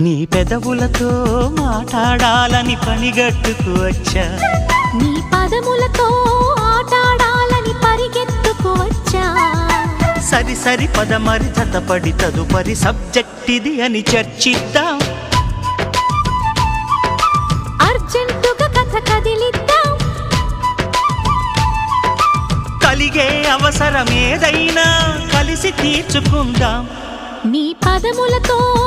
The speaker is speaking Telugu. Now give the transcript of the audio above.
నీ పెదవులతో మాట్లాడాలని పనిగట్టుకు వచ్చా. నీ పదములతో ఆటాడాలని పరిగెత్తుకు వచ్చా. సరి సరి పద మరి తతపడి తదుపరి సబ్జెక్ట్ ఇది అని చర్చిద్దాం. అర్జెంటుగా కథ కదిలిద్దాం. కలిగే అవసరం ఏదైనా కలిసి తీర్చుకుందాం. నీ పదములతో